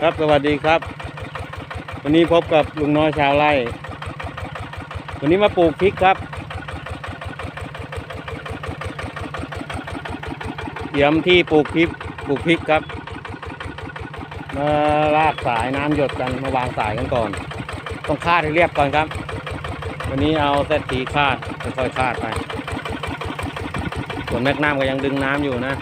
ครับสวัสดีครับ วันนี้พบกับลุงน้อยชาวไร่ วันนี้มาปลูกพริกครับเตรียมที่ปลูกพริกปลูกพริกครับมาลากสายน้ำหยดกันมาวางสายกันก่อน ต้องคาดให้เรียบก่อนครับ วันนี้เอาเซตตีคาดค่อยๆคาดไปส่วนแมกน้ำก็ยังดึงน้ำอยู่นะ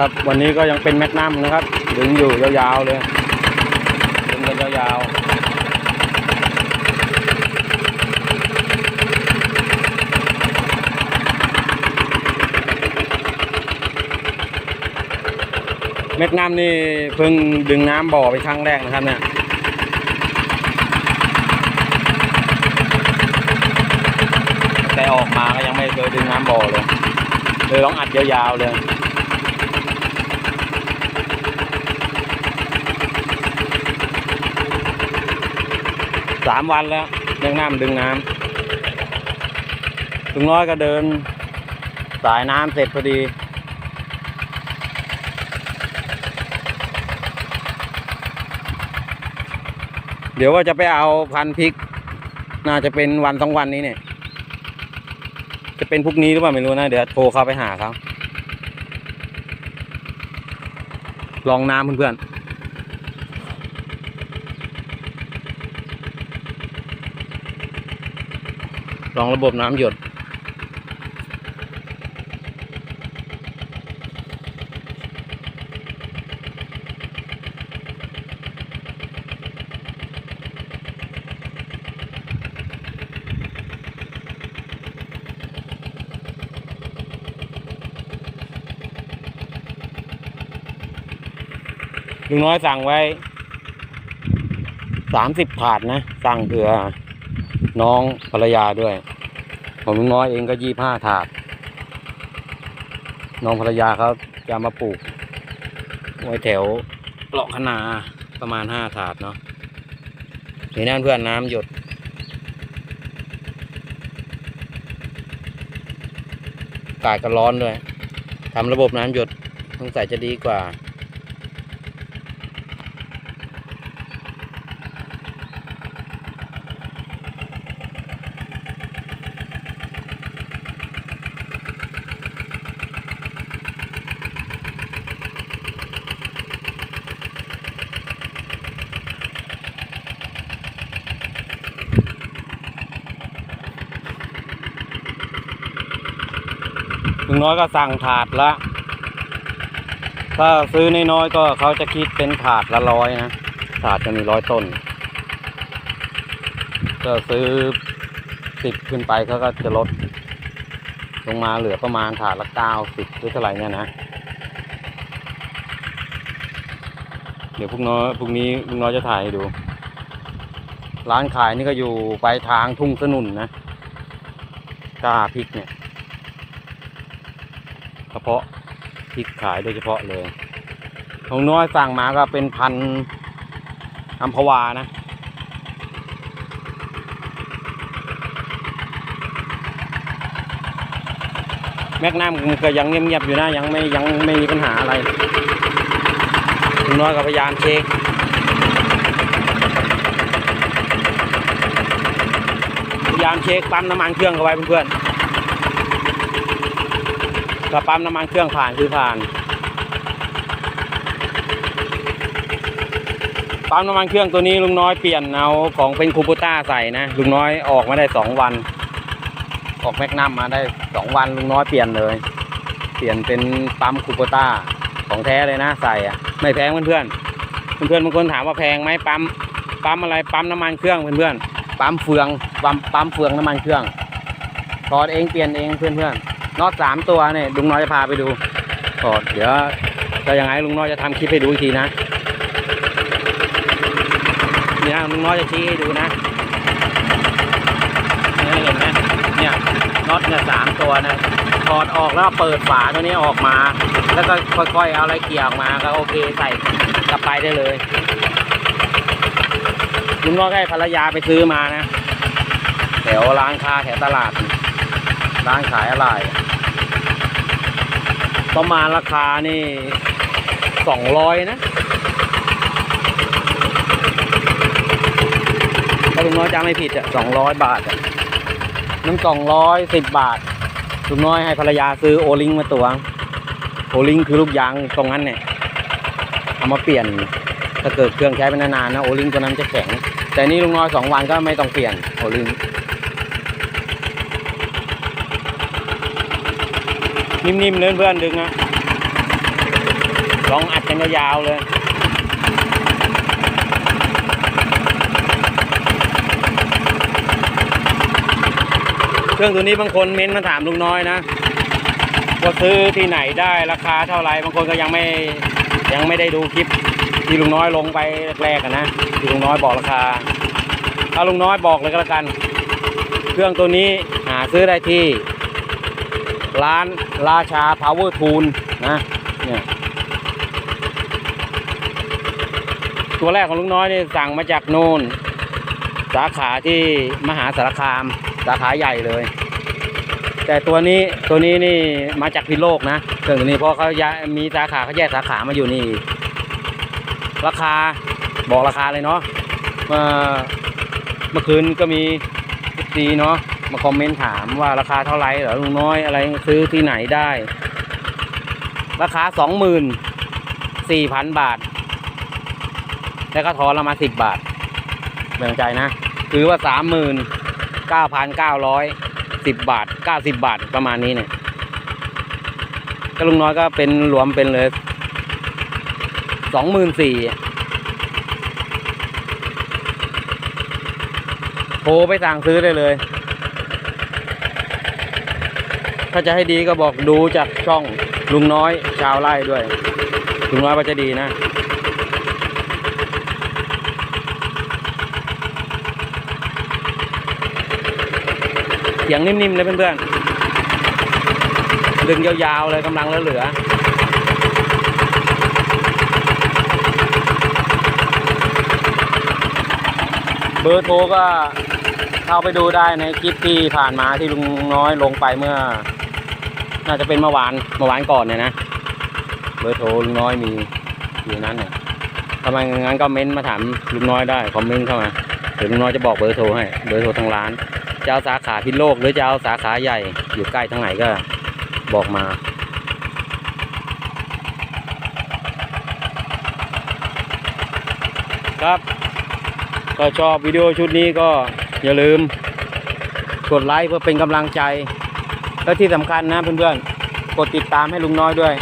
ครับวันนี้ก็ยังเป็นแมกนัมนะครับ ดึงอยู่ยาวๆเลย ดึงกันยาวๆ แมกนัมนี่เพิ่งดึงน้ำบ่อไปครั้งแรกนะครับเนี่ยแต่ออกมาก็ยังไม่เคยดึงน้ำบ่อเลยเลยต้องอัดยาวๆเลย สามวันแล้วเรื่องน้ำดึงน้ำลุงน้อยก็เดิน สายน้ำเสร็จพอดีเดี๋ยวว่าจะไปเอาพันธุ์พริก น่าจะเป็นวันสองวันนี้เนี่ย จะเป็นพรุ่งนี้หรือเปล่าไม่รู้นะ เดี๋ยวโทรเข้าไปหาเขาลองน้ำเพื่อนๆ ลองระบบน้ำหยด ลุงน้อยสั่งไว้สามสิบถาดนะ สั่งเผื่อ น้องภรรยาด้วยของลุงน้อยเองก็ยี่ห้าถาด น้องภรรยาเขาจะมาปลูกไว้แถวเปลาะขนาประมาณห้าถาดเนาะนี่นั่นเพื่อนน้ำหยดอากาศก็ร้อนด้วยทำระบบน้ำหยดสงใสัยจะดีกว่า ลุง น้อยก็สั่งถาดละ ถ้าซื้อน้อยๆก็เขาจะคิดเป็นถาดละร้อยนะ ถาดจะมีร้อยต้น ก็ซื้อสิบขึ้นไปเขาก็จะลด ลงมาเหลือประมาณถาดละเก้าสิบหรือเท่าไหร่เนี่ยนะ เดี๋ยวพรุ่งน้อยพรุ่งนี้ลุงน้อยจะถ่ายให้ดู ร้านขายนี่ก็อยู่ไปทางทุ่งสนุนนะกล้าพริกเนี่ย พาะพริกขายโดยเฉพาะเลยของน้อยสั่งมาก็เป็นพันอัมพวานะ แมกนัมก็ยังเงียบๆอยู่นะยังไม่ยังไม่มีปัญหาอะไรลุงน้อยก็พยายามเช็คพยายามเช็คปั๊มน้ำมันเครื่องเขาไว้เพื่อนๆ ถ้าปั๊มน้ำมันเครื่องผ่านคือผ่าน ปั๊มน้ำมันเครื่องตัวนี้ลุงน้อยเปลี่ยนเอาของเป็นคูปูต้าใส่นะลุงน้อยออกมาได้สองวัน ออกแมกนัมมาได้สองวันลุงน้อยเปลี่ยนเลย เปลี่ยนเป็นปั๊มคูปูต้าของแท้เลยนะใส่อะไม่แพงเพื่อนๆเพื่อนๆบางคนถามว่าแพงไหมปั๊มปั๊มอะไรปั๊มน้ำมันเครื่องเพื่อนๆปั๊มเฟืองปั๊มปั๊มเฟืองน้ำมันเครื่องถอดเองเปลี่ยนเองเพื่อนๆ น็อตสามตัวเนี่ยลุงน้อยจะพาไปดูถอดเดี๋ยวจะยังไงลุงน้อยจะทำคลิปให้ดูอีกทีนะเนี่นะลุงน้อยจะชี้ให้ดูนะเนี่ยเห็นไหมเนี่ยน็อตเนี่ยสามตัวนะถอดออกแล้วเปิดฝาตัวนี้ออกมา แล้วก็ค่อยๆเอาอะไรเกี่ยวออกมาก็โอเคใส่กลับไปได้เลยลุงน้อยก็ให้ภรรยาไปซื้อมานะแถวร้านค้าแถวตลาดร้านขายอะไร ประมาณราคานี่สองร้อยนะถ้าลุงน้อยจำไม่ผิดอะสองร้อยบาทอะน้ำสองร้อยสิบบาทลุงน้อยให้ภรรยาซื้อโอลิงมาตัวงโอลิงคือลูกยางตรงนั้นเนี่ยเอามาเปลี่ยนถ้าเกิดเครื่องใช้ไปนานๆนะโอลิงตัวนั้นจะแข็ง แต่นี่ลุงน้อยสองวันก็ไม่ต้องเปลี่ยนโอลิง นิ่มๆเลื่อนเพื่อนดึงนะลองอัดกันยาวๆเลยเครื่องตัวนี้บางคนเม้นมาถามลุงน้อยนะว่าซื้อที่ไหนได้ราคาเท่าไหร่บางคนก็ยังไม่ยังไม่ได้ดูคลิปที่ลุงน้อยลงไปแรกๆนะที่ลุงน้อยบอกราคาถ้าลุงน้อยบอกเลยก็แล้วกัน เครื่องตัวนี้หาซื้อได้ที่ร้าน ราชา power tool นะเนี่ยตัวแรกของลุงน้อยนี่สั่งมาจากโน่นสาขาที่มหาสารคาม สาขาใหญ่เลย แต่ตัวนี้ตัวนี้นี่มาจากพิโลกนะเครื่องตัวนี้เพราะเขายามีสาขาเขาแยกสาขามาอยู่นี่ ราคาบอกราคาเลยเนาะเมื่อเมื่อคืนก็มีซีเนาะ มาคอมเมนต์ถามว่าราคาเท่าไหร่เหรอลุงน้อยอะไรซื้อที่ไหนได้ ราคาสองหมื่นสี่พันบาท แล้วก็ทอนละมาสิบบาทแบ่งใจนะ คือว่าสามหมื่นเก้าพันเก้าร้อยสิบบาทเก้าสิบบาทประมาณนี้เนี่ยก็ลุงน้อยก็เป็นรวมเป็นเลยสองหมื่นสี่โทรไปสั่งซื้อได้เลย ถ้าจะให้ดีก็บอกดูจากช่องลุงน้อยชาวไร่ด้วย ลุงน้อยว่าจะดีนะเสียงนิ่มๆเลยเพื่อนๆ ดึงยาวๆเลยกำลังเหลือเบอร์โทรก็เข้าไปดูได้ในคลิปที่ผ่านมาที่ลุงน้อยลงไปเมื่อ น่าจะเป็นเมื่อวานเมื่อวานก่อนเนี่ยนะ เบอร์โทรลุงน้อยมีอยู่นั้นเนี่ยทำไมงั้นก็เม้นมาถามลุงน้อยได้คอมเมนต์เข้ามาเดี๋ยวลุงน้อยจะบอกเบอร์โทรให้เบอร์โทรทางร้านจะเอาสาขาพิโลกหรือจะเอาสาขาใหญ่อยู่ใกล้ทางไหนก็บอกมาครับก็ชอบวิดีโอชุดนี้ก็อย่าลืมกดไลค์เพื่อเป็นกำลังใจ และที่สำคัญนะเพื่อนๆ กดติดตามให้ลุงน้อยด้วย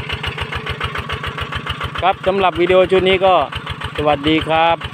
ครับสำหรับวิดีโอชุดนี้ก็สวัสดีครับ